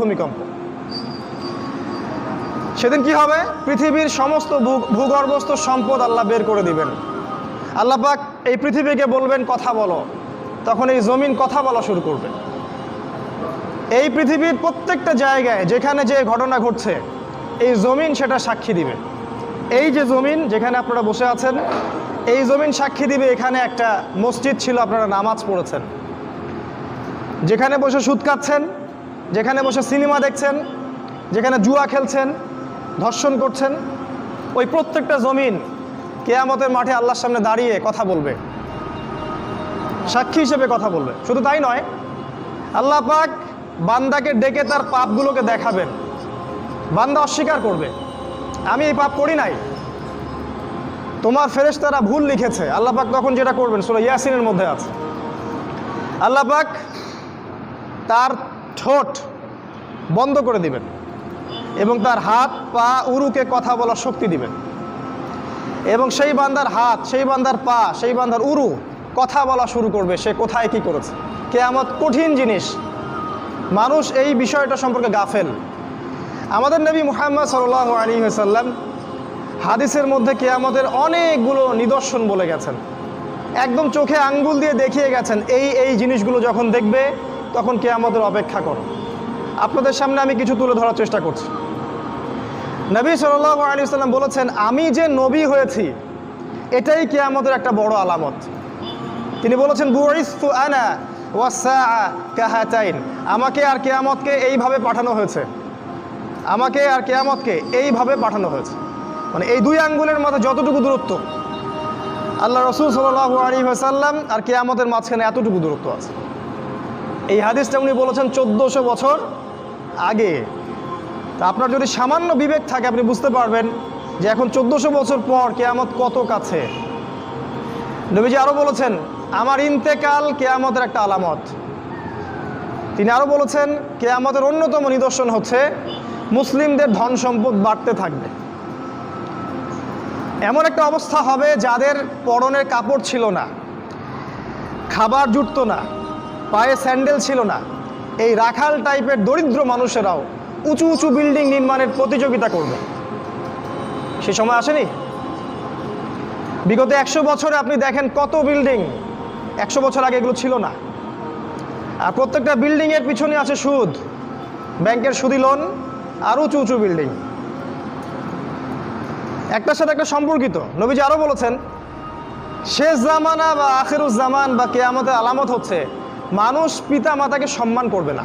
ভূমিকম্প। সেদিন কি হবে? পৃথিবীর সমস্ত ভূগর্ভস্থ সম্পদ আল্লাহ বের করে দিবেন। আল্লাহ পাক এই পৃথিবীকে বলবেন, কথা বলো। তখন এই জমিন কথা বলা শুরু করবে। এই পৃথিবীর প্রত্যেকটা জায়গায় যেখানে যে ঘটনা ঘটছে, এই জমিন সেটা সাক্ষী দিবে। এই যে জমিন যেখানে আপনারা বসে আছেন, এই জমিন সাক্ষী দিবে। এখানে একটা মসজিদ ছিল, আপনারা নামাজ পড়েছেন। যেখানে বসে সুদ খাচ্ছেন যেখানে বসে সিনেমা দেখছেন, যেখানে জুয়া খেলছেন, ধর্ষণ করছেন, ওই প্রত্যেকটা জমিন কেয়ামতের মাঠে আল্লাহর সামনে দাঁড়িয়ে কথা বলবে। সাক্ষী হিসেবে কথা বলবে। শুধু তাই নয়, আল্লাহ পাক বান্দাকে ডেকে তার পাপগুলোকে দেখাবেন। বান্দা অস্বীকার করবে, আমি এই পাপ করি নাই। তোমার ফেরেশতারা ভুল লিখেছে। আল্লাহ পাক তখন যেটা করবেন, সুরা ইয়াসিনের মধ্যে আছে। আল্লাহ পাক তার ঠোঁট বন্ধ করে দিবেন এবং তার হাত, পা, উরুকে কথা বলার শক্তি দিবেন। এবং সেই বান্দার হাত, সেই বান্দার পা, সেই বান্দার উরু কথা বলা শুরু করবে সে কোথায় কি করেছে। কেয়ামত কঠিন জিনিস। মানুষ এই বিষয়টা সম্পর্কে গাফেল। আমাদের নবী মুহাম্মদ সাল্লাহ আলী সাল্লাম হাদিসের মধ্যে কেয়ামতের অনেকগুলো নিদর্শন বলে গেছেন। একদম চোখে আঙ্গুল দিয়ে দেখিয়ে গেছেন, এই এই জিনিসগুলো যখন দেখবে তখন কেয়ামতের অপেক্ষা করো? আপনাদের সামনে আমি কিছু তুলে ধরার চেষ্টা করছি। নবী সাল্লাহ আলী সাল্লাম বলেছেন, আমি যে নবী হয়েছি, এটাই কেয়ামতের একটা বড় আলামত। তিনি বলেছেন বুয়াইস্তু আনা ওয়াসা কাহাতাইন। আমাকে আর কেয়ামতকে এইভাবে পাঠানো হয়েছে। আমাকে আর কেয়ামতকে এইভাবে পাঠানো হয়েছে। মানে এই দুই আঙ্গুলের মধ্যে যতটুকু দূরত্ব, আল্লাহ রসুল সাল্লাহ আলী সাল্লাম আর কেয়ামতের মাঝখানে এতটুকু দূরত্ব আছে। এই হাদিসটা উনি বলেছেন চোদ্দোশো বছর আগে। তা আপনার যদি সামান্য বিবেক থাকে, আপনি বুঝতে পারবেন যে এখন চোদ্দোশো বছর পর কেয়ামত কত কাছে। নবীজি আরও বলেছেন, আমার ইন্তেকাল কেয়ামতের একটা আলামত। তিনি আরও বলেছেন, কেয়ামতের অন্যতম নিদর্শন হচ্ছে মুসলিমদের ধন সম্পদ বাড়তে থাকবে। এমন একটা অবস্থা হবে যাদের পরনের কাপড় ছিল না, খাবার জুটত না পায়ে স্যান্ডেল ছিল না। এই রাখাল টাইপের দরিদ্র মানুষেরাও উঁচু উঁচু বিল্ডিং নির্মাণের প্রতিযোগিতা করবে। সে সময় আসেনি? বিগত একশো বছরে আপনি দেখেন কত বিল্ডিং। একশো বছর আগে এগুলো ছিল না। আর প্রত্যেকটা বিল্ডিংয়ের পিছনে আছে সুদ। ব্যাংকের সুদি লোন আর উঁচু উঁচু বিল্ডিং। একটার সাথে একটা সম্পর্কিত। নবীজি আরও বলেছেন, শেষ জামানা বা আখেরুজ জামান বা কেয়ামতের আলামত হচ্ছে মানুষ পিতা মাতাকে সম্মান করবে না।